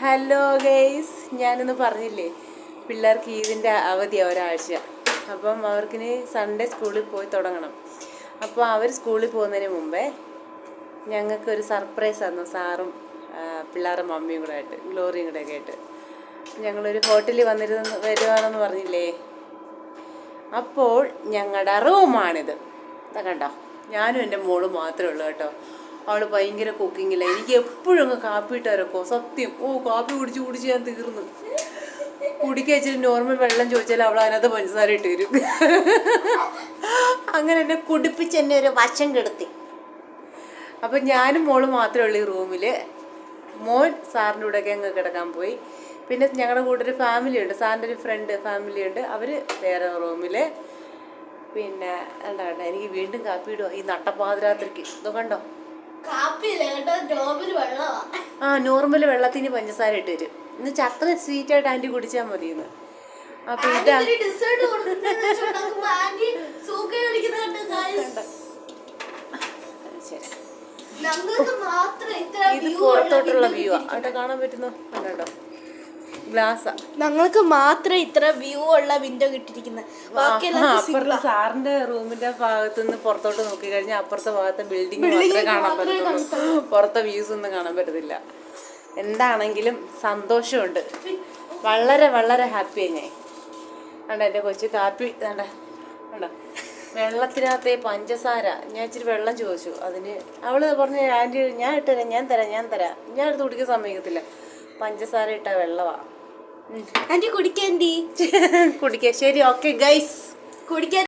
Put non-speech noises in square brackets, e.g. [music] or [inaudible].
Hello guys ഞാനൊന്ന് പറഞ്ഞില്ലേ പിള്ളേർക്ക് ഈദിന്റെ അവധിയാണ് ഒരാഴ്ച. അപ്പം അവർക്കിനി സൺഡേ സ്കൂളിൽ പോയി തുടങ്ങണം. അപ്പോൾ അവർ സ്കൂളിൽ പോകുന്നതിന് മുമ്പേ ഞങ്ങൾക്കൊരു സർപ്രൈസ് ആയിരുന്നു സാറും പിള്ളേരുടെ മമ്മിയും കൂടെ ആയിട്ട് ഗ്ലോറിയും കൂടെ ഒക്കെ ആയിട്ട്. ഞങ്ങളൊരു ഹോട്ടലിൽ വന്നിരുന്ന് വരുവാണെന്ന് പറഞ്ഞില്ലേ? അപ്പോൾ ഞങ്ങളുടെ റൂമാണിത് കണ്ടോ? ഞാനും എന്റെ മോളും മാത്രമേ ഉള്ളൂ കേട്ടോ. അവൾ ഭയങ്കര കുക്കിങ്ങില്ല എനിക്ക് എപ്പോഴും അങ്ങ് കാപ്പി ഇട്ട് തരക്കോ സത്യം. ഓ കാപ്പി കുടിച്ച് കുടിച്ച് ഞാൻ തീർന്നു. കുടിക്കാൻ വെച്ചിട്ട് നോർമൽ വെള്ളം ചോദിച്ചാൽ അവൾ അതിനകത്ത് പഞ്ചസാര ഇട്ട് തരും. അങ്ങനെ എന്നെ കുടിപ്പിച്ച് എന്നെ ഒരു വശം കെടുത്തി. അപ്പം ഞാനും മോൾ മാത്രമേ ഉള്ളൂ ഈ റൂമിൽ മോൻ സാറിന്റെ കൂടെയൊക്കെ അങ്ങ് കിടക്കാൻ പോയി. പിന്നെ ഞങ്ങളുടെ കൂടെ ഒരു ഫാമിലി ഉണ്ട്. സാറിന്റെ ഒരു ഫ്രണ്ട് ഫാമിലി ഉണ്ട്. അവർ വേറെ റൂമിൽ പിന്നെ എന്താ എനിക്ക് വീണ്ടും കാപ്പി ഇടുക ഈ നട്ടപ്പാതിരാത്രിക്ക്. ഇതൊക്കെ കണ്ടോ? ആ നോർമൽ വെള്ളത്തിന് പഞ്ചസാര ഇട്ട് വരും ഇന്ന് അത്ര സ്വീറ്റ് ആയിട്ട് ആന്റി കുടിച്ചാൽ മതി അപ്പൊ ഇതാ പുറത്തോട്ടുള്ള വ്യൂ ആ. അവിടെ കാണാൻ പറ്റുന്നു കണ്ടോ? ഗ്ലാസ്സാ ഞങ്ങൾക്ക് മാത്രം ഇത്ര വ്യൂ ഉള്ള വിൻഡോ കിട്ടിയിരിക്കുന്നത് ബാക്കിയെല്ലാം സാറിന്റെ റൂമിന്റെ ഭാഗത്ത് നിന്ന് പുറത്തോട്ട് നോക്കി കഴിഞ്ഞാൽ അപ്പുറത്തെ ഭാഗത്തെ ബിൽഡിംഗ് മാത്രമേ കാണാൻ പറ്റത്തുള്ളൂ. പുറത്തെ വ്യൂസ് ഒന്നും കാണാൻ പറ്റത്തില്ല. എന്താണെങ്കിലും സന്തോഷമുണ്ട്. വളരെ വളരെ ഹാപ്പിയാണ് ഞാൻ വേണ്ട എന്റെ കൊച്ചു കാപ്പി വേണ്ട കണ്ടോ. വെള്ളത്തിനകത്തെ പഞ്ചസാര. ഞാൻ ഇച്ചിരി വെള്ളം ചോദിച്ചു. അതിന് അവൾ പറഞ്ഞു ആന്റി ഞാൻ ഇട്ടുതരാം ഞാൻ തരാം ഞാൻ തരാം. ഞാൻ എടുത്ത് കുടിക്കാൻ സമ്മതിക്കത്തില്ല പഞ്ചസാര ഇട്ട വെള്ളമാ കുടിക്കാന്റി [laughs] കുടിക്കാൻ ശരി ഓക്കെ ഗൈസ് കുടിക്കാൻ